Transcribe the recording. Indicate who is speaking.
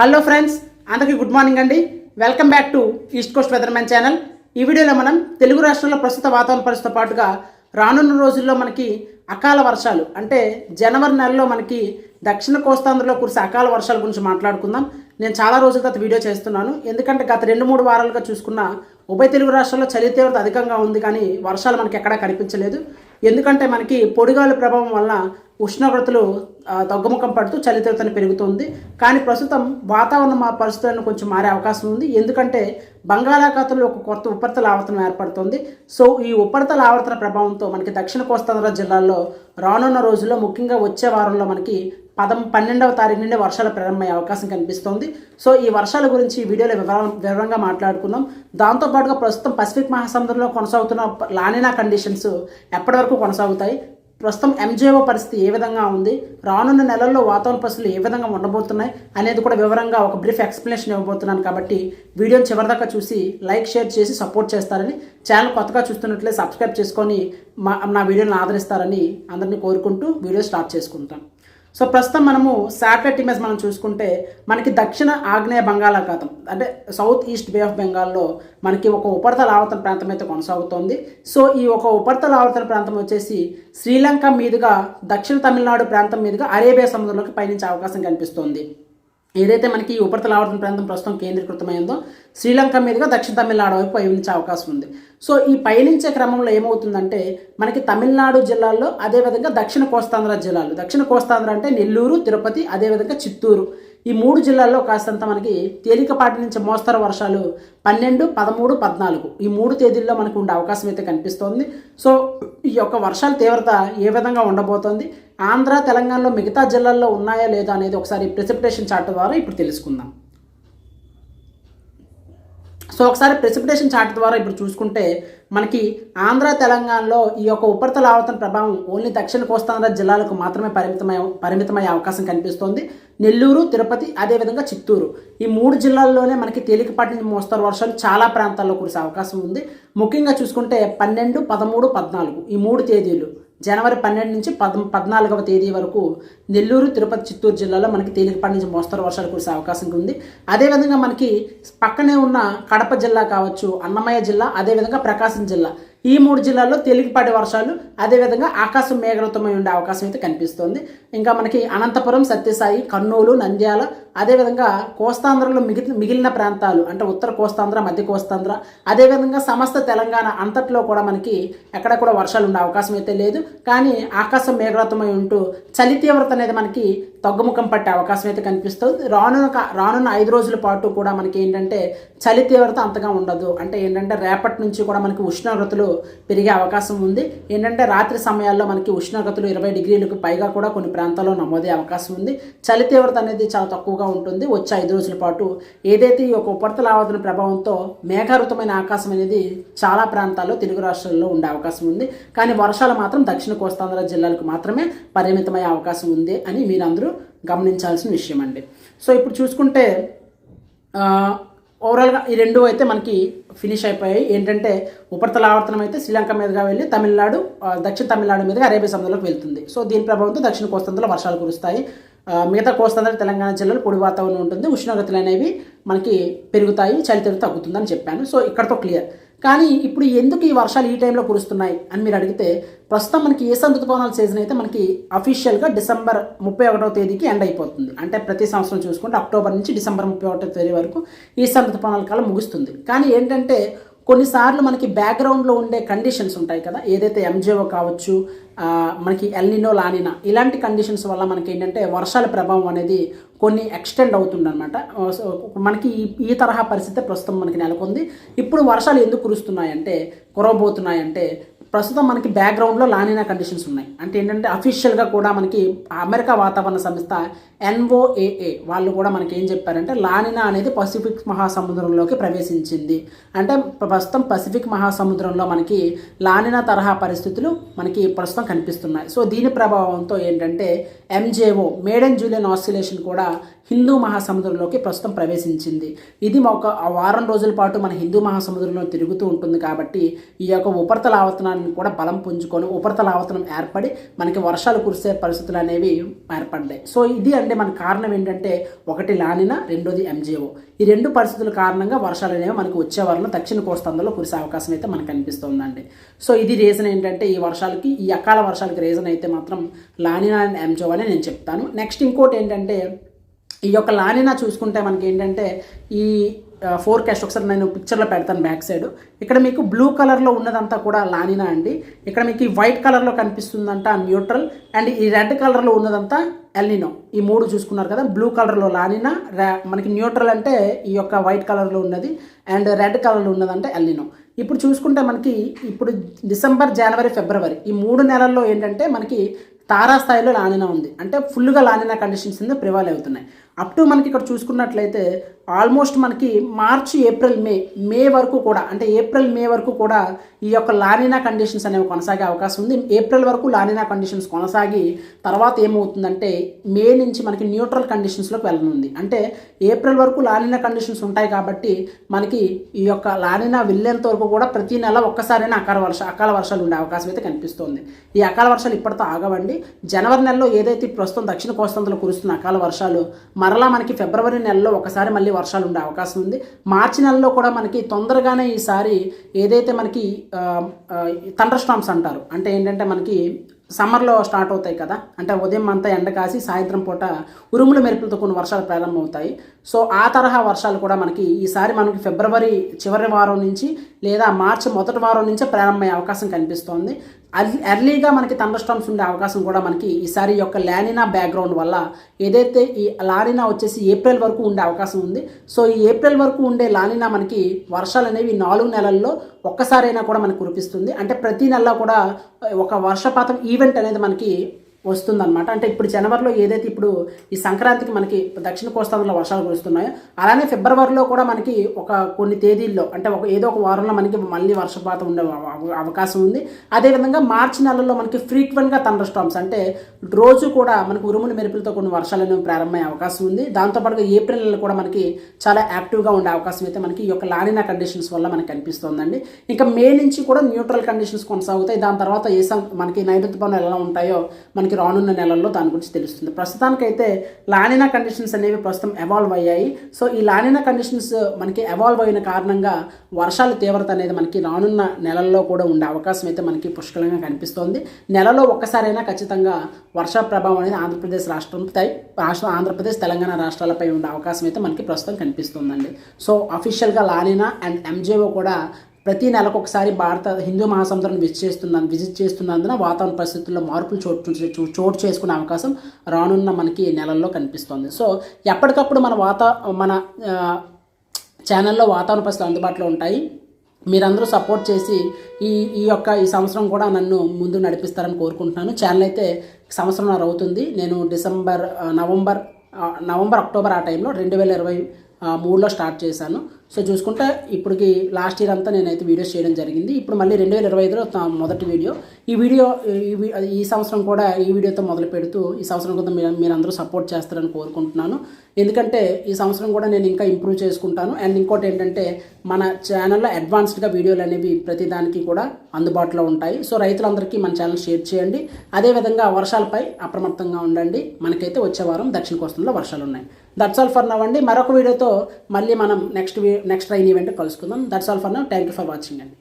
Speaker 1: Hello friends అందరికీ good morning అండి. Welcome back to east coast weathermen channel. ఈ వీడియోలో మనం తెలుగు రాష్ట్రాల్లో ప్రస్తుత వాతావరణ పరిస్థితితో పాటుగా రానున్న రోజుల్లో మనకి అకాల వర్షాలు అంటే జనవరి నెలలో మనకి దక్షిణ కోస్తాంధ్రలో కురిసే అకాల వర్షాల గురించి మాట్లాడుకుందాం. నేను చాలా రోజుల తర్వాత వీడియో చేస్తున్నాను. ఎందుకంటే గత రెండు మూడు వారాలుగా చూసుకున్న ఉభయ తెలుగు రాష్ట్రాల్లో చలి తీవ్రత అధికంగా ఉంది కానీ వర్షాలు మనకి ఎక్కడా కనిపించలేదు. ఎందుకంటే మనకి పొడిగాలి ప్రభావం వల్ల ఉష్ణోగ్రతలు తగ్గుముఖం పడుతూ చలితీవ్రతను పెరుగుతుంది. కానీ ప్రస్తుతం వాతావరణ మా పరిస్థితులను కొంచెం మారే అవకాశం ఉంది. ఎందుకంటే బంగాళాఖాతంలో ఒక కొత్త ఉపరితల ఆవర్తనం ఏర్పడుతుంది. సో ఈ ఉపరితల ఆవర్తన ప్రభావంతో మనకి దక్షిణ కోస్తాంధ్ర జిల్లాల్లో రానున్న రోజుల్లో ముఖ్యంగా వచ్చే వారంలో మనకి పదం పన్నెండవ తారీఖు నుండి వర్షాలు ప్రారంభమయ్యే అవకాశం కనిపిస్తోంది. సో ఈ వర్షాల గురించి ఈ వీడియోలో వివర వివరంగా మాట్లాడుకుందాం. దాంతోపాటుగా ప్రస్తుతం పసిఫిక్ మహాసముద్రంలో కొనసాగుతున్న లానినా కండిషన్స్ ఎప్పటి వరకు కొనసాగుతాయి? ప్రస్తుతం ఎంజేఓ పరిస్థితి ఏ విధంగా ఉంది? రానున్న నెలల్లో వాతావరణ పరిస్థితులు ఏ విధంగా ఉండబోతున్నాయి? అనేది కూడా వివరంగా ఒక బ్రీఫ్ ఎక్స్ప్లెనేషన్ ఇవ్వబోతున్నాను కాబట్టి వీడియోని చివరిదాకా చూసి లైక్ షేర్ చేసి సపోర్ట్ చేస్తారని ఛానల్ కొత్తగా చూస్తున్నట్లే సబ్స్క్రైబ్ చేసుకొని మా నా వీడియోని ఆదరిస్తారని అందరినీ కోరుకుంటూ వీడియో స్టార్ట్ చేసుకుంటాం. సో ప్రస్తుతం మనము శాటిలైట్ ఇమేజ్ మనం చూసుకుంటే మనకి దక్షిణ ఆగ్నేయ బంగాళాఖాతం అంటే సౌత్ ఈస్ట్ బే ఆఫ్ బెంగాల్లో మనకి ఒక ఉపరితల ఆవర్తన ప్రాంతం అయితే కొనసాగుతోంది. సో ఈ ఒక ఉపరితల ఆవర్తన ప్రాంతం వచ్చేసి శ్రీలంక మీదుగా దక్షిణ తమిళనాడు ప్రాంతం మీదుగా అరేబియా సముద్రంలోకి పయనించే అవకాశం కనిపిస్తోంది. ఏదైతే మనకి ఉపరితల ఆవర్తన ప్రాంతం ప్రస్తుతం కేంద్రీకృతమైందో శ్రీలంక మీదుగా దక్షిణ తమిళనాడు వైపు పయనించే అవకాశం ఉంది. సో ఈ పయనించే క్రమంలో ఏమవుతుందంటే మనకి తమిళనాడు జిల్లాల్లో అదేవిధంగా దక్షిణ కోస్తాంధ్ర జిల్లాలు. దక్షిణ కోస్తాంధ్ర అంటే నెల్లూరు తిరుపతి అదేవిధంగా చిత్తూరు. ఈ మూడు జిల్లాల్లో కాస్తంత మనకి తేలికపాటి నుంచి మోస్తరు వర్షాలు పన్నెండు పదమూడు పద్నాలుగు. ఈ మూడు తేదీల్లో మనకు ఉండే అవకాశం అయితే కనిపిస్తోంది. సో ఈ యొక్క వర్షాల తీవ్రత ఏ విధంగా ఉండబోతోంది? ఆంధ్ర తెలంగాణలో మిగతా జిల్లాల్లో ఉన్నాయా లేదా అనేది ఒకసారి ప్రెసిపిటేషన్ చార్ట్ ద్వారా ఇప్పుడు తెలుసుకుందాం. సో ఒకసారి ప్రెసిపిటేషన్ చార్ట్ ద్వారా ఇప్పుడు చూసుకుంటే మనకి ఆంధ్ర తెలంగాణలో ఈ యొక్క ఉపరితల ఆవర్తన ప్రభావం ఓన్లీ దక్షిణ కోస్తాంధ్ర జిల్లాలకు మాత్రమే పరిమితమై పరిమితమయ్యే అవకాశం కనిపిస్తోంది. నెల్లూరు తిరుపతి అదేవిధంగా చిత్తూరు. ఈ మూడు జిల్లాల్లోనే మనకి తేలికపాటి నుంచి మోస్తరు వర్షాలు చాలా ప్రాంతాల్లో కురిసే అవకాశం ఉంది. ముఖ్యంగా చూసుకుంటే పన్నెండు పదమూడు పద్నాలుగు ఈ మూడు తేదీలు. జనవరి పన్నెండు నుంచి పద్ పద్నాలుగవ తేదీ వరకు నెల్లూరు తిరుపతి చిత్తూరు జిల్లాలో మనకి తేలికపాటి నుంచి మోస్తరు వర్షాలు కురిసే అవకాశం ఉంది. అదేవిధంగా మనకి పక్కనే ఉన్న కడప జిల్లా కావచ్చు అన్నమయ్య జిల్లా అదేవిధంగా ప్రకాశం జిల్లా. ఈ మూడు జిల్లాల్లో తేలికపాటి వర్షాలు అదేవిధంగా ఆకాశం మేఘవృతమై ఉండే అవకాశం అయితే కనిపిస్తోంది. ఇంకా మనకి అనంతపురం సత్యసాయి కర్నూలు నంద్యాల అదేవిధంగా కోస్తాంధ్రలో మిగిలిన మిగిలిన ప్రాంతాలు అంటే ఉత్తర కోస్తాంధ్ర మధ్య కోస్తాంధ్ర అదేవిధంగా సమస్త తెలంగాణ అంతట్లో కూడా మనకి ఎక్కడ కూడా వర్షాలు ఉండే అవకాశం అయితే లేదు. కానీ ఆకాశం మేఘవృతమై ఉంటూ చలి తీవ్రత అనేది మనకి తగ్గుముఖం పట్టే అవకాశం అయితే కనిపిస్తుంది. రానున్న రానున్న ఐదు రోజుల పాటు కూడా మనకి ఏంటంటే చలి తీవ్రత అంతగా ఉండదు. అంటే ఏంటంటే రేపటి నుంచి కూడా మనకి ఉష్ణోగ్రతలు పెరిగే అవకాశం ఉంది. ఏంటంటే రాత్రి సమయాల్లో మనకి ఉష్ణోగ్రతలు ఇరవై డిగ్రీలకు పైగా కూడా కొన్ని ప్రాంతాల్లో నమోదే అవకాశం ఉంది. చలి తీవ్రత అనేది చాలా తక్కువగా ఉంటుంది. వచ్చే ఐదు రోజుల పాటు ఏదైతే ఈ యొక్క ఉపరితల ఆవర్తన ప్రభావంతో మేఘావృతమైన ఆకాశం అనేది చాలా ప్రాంతాల్లో తెలుగు రాష్ట్రాల్లో ఉండే అవకాశం ఉంది. కానీ వర్షాలు మాత్రం దక్షిణ కోస్తాంధ్ర జిల్లాలకు మాత్రమే పరిమితమయ్యే అవకాశం ఉంది అని మీరందరూ గమనించాల్సిన విషయం అండి. సో ఇప్పుడు చూసుకుంటే ఓవరాల్గా ఈ రెండు అయితే మనకి ఫినిష్ అయిపోయాయి. ఏంటంటే ఉపరితల ఆవర్తనం అయితే శ్రీలంక మీదుగా వెళ్ళి తమిళనాడు దక్షిణ తమిళనాడు మీదుగా అరేబియా సముద్రంలోకి వెళ్తుంది. సో దీని ప్రభావంతో దక్షిణ కోస్తాంధ్రలో వర్షాలు కురుస్తాయి. మిగతా కోస్తాంధ్ర తెలంగాణ జిల్లాలో పొడి వాతావరణం ఉంటుంది ఉష్ణోగ్రతలు అనేవి మనకి పెరుగుతాయి చలి తగ్గుతుందని చెప్పాను. సో ఇక్కడతో క్లియర్. కానీ ఇప్పుడు ఎందుకు ఈ వర్షాలు ఈ టైంలో కురుస్తున్నాయి అని మీరు అడిగితే ప్రస్తుతం మనకి ఏ ఋతుపవనాల సీజన్ అయితే మనకి అఫీషియల్గా డిసెంబర్ ముప్పై ఒకటో తేదీకి ఎండ్ అయిపోతుంది. అంటే ప్రతి సంవత్సరం చూసుకుంటే అక్టోబర్ నుంచి డిసెంబర్ ముప్పై ఒకటో తేదీ వరకు ఈ ఋతుపవనాల కాలం ముగుస్తుంది. కానీ ఏంటంటే కొన్నిసార్లు మనకి బ్యాక్గ్రౌండ్లో ఉండే కండిషన్స్ ఉంటాయి కదా. ఏదైతే ఎంజేఓ కావచ్చు మనకి ఎల్నినో లానినా ఇలాంటి కండిషన్స్ వల్ల మనకి ఏంటంటే వర్షాల ప్రభావం అనేది కొన్ని ఎక్స్టెండ్ అవుతుందన్నమాట. మనకి ఈ ఈ తరహా పరిస్థితి ప్రస్తుతం మనకి నెలకొంది. ఇప్పుడు వర్షాలు ఎందుకు కురుస్తున్నాయంటే కురవబోతున్నాయంటే ప్రస్తుతం మనకి బ్యాక్గ్రౌండ్లో లానినా కండిషన్స్ ఉన్నాయి. అంటే ఏంటంటే అఫీషియల్గా కూడా మనకి అమెరికా వాతావరణ సంస్థ ఎన్ఓఏఏ వాళ్ళు కూడా మనకి ఏం చెప్పారంటే లానినా అనేది పసిఫిక్ మహాసముద్రంలోకి ప్రవేశించింది. అంటే ప్రస్తుతం పసిఫిక్ మహాసముద్రంలో మనకి లానినా తరహా పరిస్థితులు మనకి ప్రస్తుతం కనిపిస్తున్నాయి. సో దీని ప్రభావంతో ఏంటంటే ఎంజేఓ మేడన్ జూలియన్ ఆసిలేషన్ కూడా హిందూ మహాసముద్రంలోకి ప్రస్తుతం ప్రవేశించింది. ఇది ఒక వారం రోజుల పాటు మన హిందూ మహాసముద్రంలో తిరుగుతూ ఉంటుంది కాబట్టి ఈ యొక్క ఉపరితల ఆవర్తనాన్ని కూడా బలం పుంజుకొని ఉపరితల ఆవర్తనం ఏర్పడి మనకి వర్షాలు కురిసే పరిస్థితులు అనేవి ఏర్పడ్డాయి. సో ఇది అంటే మన కారణం ఏంటంటే ఒకటి లానిన రెండోది ఎంజీఓ. ఈ రెండు పరిస్థితుల కారణంగా వర్షాలు అనేవి మనకి వచ్చే వారంలో దక్షిణ కోస్తాంధ్రలో కురిసే అవకాశం అయితే మనకు కనిపిస్తుందండి సో ఇది రీజన్ ఏంటంటే ఈ వర్షాలకి ఈ అకాల వర్షాలకి రీజన్ అయితే మాత్రం లానినా అండ్ ఎంజో అని నేను చెప్తాను. నెక్స్ట్ ఇంకోటి ఏంటంటే ఈ యొక్క లానినా చూసుకుంటే మనకి ఏంటంటే ఈ ఫోర్కాస్ట్ ఒకసారి నేను పిక్చర్లో పెడతాను బ్యాక్ సైడ్ ఇక్కడ మీకు బ్లూ కలర్లో ఉన్నదంతా కూడా లానినా అండి. ఇక్కడ మీకు ఈ వైట్ కలర్లో కనిపిస్తుందంట న్యూట్రల్ అండ్ ఈ రెడ్ కలర్లో ఉన్నదంతా ఎల్నినో ఈ మూడు చూసుకున్నారు కదా బ్లూ కలర్లో లానినా మనకి న్యూట్రల్ అంటే ఈ యొక్క వైట్ కలర్లో ఉన్నది అండ్ రెడ్ కలర్లో ఉన్నదంటే ఎల్నినో ఇప్పుడు చూసుకుంటే మనకి ఇప్పుడు డిసెంబర్ జనవరి ఫిబ్రవరి ఈ మూడు నెలల్లో ఏంటంటే మనకి తారాస్థాయిలో లానినా ఉంది. అంటే ఫుల్గా లానినా కండిషన్స్ మీద ప్రివాల్ అవుతున్నాయి. అప్ టు మనకి ఇక్కడ చూసుకున్నట్లయితే ఆల్మోస్ట్ మనకి మార్చి ఏప్రిల్ మే మే వరకు కూడా అంటే ఏప్రిల్ మే వరకు కూడా ఈ యొక్క లానినా కండిషన్స్ అనేవి కొనసాగే అవకాశం ఉంది. ఏప్రిల్ వరకు లానినా కండిషన్స్ కొనసాగి తర్వాత ఏమవుతుందంటే మే నుంచి మనకి న్యూట్రల్ కండిషన్స్లోకి వెళ్ళనుంది. అంటే ఏప్రిల్ వరకు లానినా కండిషన్స్ ఉంటాయి కాబట్టి మనకి ఈ యొక్క లానినా వెళ్ళేంత వరకు కూడా ప్రతి నెల ఒక్కసారైనా అకాల వర్ష అకాల వర్షాలు ఉండే అవకాశం అయితే కనిపిస్తుంది. ఈ అకాల వర్షాలు ఇప్పటితో ఆగవండి. జనవరి నెలలో ఏదైతే ప్రస్తుతం దక్షిణ కోస్తాంధ్రలో కురుస్తున్న అకాల వర్షాలు మరలా మనకి ఫిబ్రవరి నెలలో ఒకసారి మళ్ళీ వర్షాలు ఉండే అవకాశం ఉంది. మార్చి నెలలో కూడా మనకి తొందరగానే ఈసారి ఏదైతే మనకి థండర్ స్టామ్స్ అంటారు అంటే ఏంటంటే మనకి సమ్మర్లో స్టార్ట్ అవుతాయి కదా అంటే ఉదయం అంతా ఎండ కాసి సాయంత్రం పూట ఉరుముల మెరుపులతో కొన్ని వర్షాలు ప్రారంభమవుతాయి. సో ఆ తరహా వర్షాలు కూడా మనకి ఈసారి మనకి ఫిబ్రవరి చివరి వారం నుంచి లేదా మార్చి మొదటి వారం నుంచే ప్రారంభమయ్యే అవకాశం కనిపిస్తోంది. ఎర్లీగా మనకి తండస్టామ్స్ ఉండే అవకాశం కూడా మనకి ఈసారి యొక్క లానినా బ్యాక్గ్రౌండ్ వల్ల ఏదైతే ఈ లానినా వచ్చేసి ఏప్రిల్ వరకు ఉండే అవకాశం ఉంది. సో ఈ ఏప్రిల్ వరకు ఉండే లానినా మనకి వర్షాలు అనేవి నాలుగు నెలల్లో ఒక్కసారైనా కూడా మనకు కురిపిస్తుంది. అంటే ప్రతి నెల కూడా ఒక వర్షపాతం ఈవెంట్ అనేది మనకి వస్తుందన్నమాట. అంటే ఇప్పుడు జనవరిలో ఏదైతే ఇప్పుడు ఈ సంక్రాంతికి మనకి దక్షిణ కోస్తాంధ్రలో వర్షాలు కురుస్తున్నాయో అలానే ఫిబ్రవరిలో కూడా మనకి ఒక కొన్ని తేదీల్లో అంటే ఒక ఏదో ఒక వారంలో మనకి మళ్ళీ వర్షపాతం ఉండే అవకాశం ఉంది. అదేవిధంగా మార్చి నెలలో మనకి ఫ్రీక్వెంట్గా థండర్ స్టామ్స్ అంటే రోజు కూడా మనకు ఉరుములు మెరుపులతో కొన్ని వర్షాలు అనేవి ప్రారంభమయ్యే అవకాశం ఉంది. దాంతోపాటుగా ఏప్రిల్ నెలలో కూడా మనకి చాలా యాక్టివ్గా ఉండే అవకాశం అయితే మనకి ఈ యొక్క లానినా కండిషన్స్ వల్ల మనకి కనిపిస్తుందండి. ఇంకా మే నుంచి కూడా న్యూట్రల్ కండిషన్స్ కొనసాగుతాయి. దాని తర్వాత ఏ మనకి నైరుతి పనులు ఎలా ఉంటాయో మనకి మనకి రానున్న నెలల్లో దాని గురించి తెలుస్తుంది. ప్రస్తుతానికైతే లానినా కండిషన్స్ అనేవి ప్రస్తుతం ఎవాల్వ్ అయ్యాయి. సో ఈ లానినా కండిషన్స్ మనకి ఎవాల్వ్ అయిన కారణంగా వర్షాల తీవ్రత అనేది మనకి రానున్న నెలల్లో కూడా ఉండే అవకాశం అయితే మనకి పుష్కలంగా కనిపిస్తోంది. నెలలో ఒక్కసారైనా ఖచ్చితంగా వర్ష ప్రభావం అనేది ఆంధ్రప్రదేశ్ రాష్ట్రంపై రాష్ట్ర ఆంధ్రప్రదేశ్ తెలంగాణ రాష్ట్రాలపై ఉండే అవకాశం అయితే మనకి ప్రస్తుతం కనిపిస్తుందండి. సో అఫీషియల్గా లానినా అండ్ ఎంజేఓ కూడా ప్రతి నెలకు ఒకసారి భారత హిందూ మహాసముద్రాన్ని విజిట్ చేస్తున్న విజిట్ చేస్తున్నందున వాతావరణ పరిస్థితుల్లో మార్పులు చోటు చోటు చేసుకునే అవకాశం రానున్న మనకి నెలల్లో కనిపిస్తుంది. సో ఎప్పటికప్పుడు మన వాత మన ఛానల్లో వాతావరణ పరిస్థితులు అందుబాటులో ఉంటాయి. మీరందరూ సపోర్ట్ చేసి ఈ ఈ యొక్క ఈ సంవత్సరం కూడా నన్ను ముందు నడిపిస్తారని కోరుకుంటున్నాను. ఛానల్ అయితే సంవత్సరం అవుతుంది. నేను డిసెంబర్ నవంబర్ నవంబర్ అక్టోబర్ ఆ టైంలో రెండు వేల ఇరవై మూడులో స్టార్ట్ చేశాను. సో చూసుకుంటే ఇప్పటికి లాస్ట్ ఇయర్ అంతా నేనైతే వీడియోస్ చేయడం జరిగింది. ఇప్పుడు మళ్ళీ రెండు వేల ఇరవై ఐదులో మొదటి వీడియో. ఈ వీడియో ఈ సంవత్సరం కూడా ఈ వీడియోతో మొదలు పెడుతూ ఈ సంవత్సరం కొంత మీరు మీరందరూ సపోర్ట్ చేస్తారని కోరుకుంటున్నాను. ఎందుకంటే ఈ సంవత్సరం కూడా నేను ఇంకా ఇంప్రూవ్ చేసుకుంటాను. అండ్ ఇంకోటి ఏంటంటే మన ఛానల్లో అడ్వాన్స్డ్గా వీడియోలు అనేవి ప్రతిదానికి కూడా అందుబాటులో ఉంటాయి. సో రైతులందరికీ మన ఛానల్ షేర్ చేయండి. అదేవిధంగా వర్షాలపై అప్రమత్తంగా ఉండండి. మనకైతే వచ్చే వారం దక్షిణ కోస్తంలో వర్షాలు ఉన్నాయి దట్స్ ఆల్ ఫర్ నవ్ అండి. మరొక వీడియోతో మళ్ళీ మనం నెక్స్ట్ నెక్స్ట్ ట్రైన్ ఈవెంట్ కలుసుకుందాం. That's all for now thank you for watching అండి.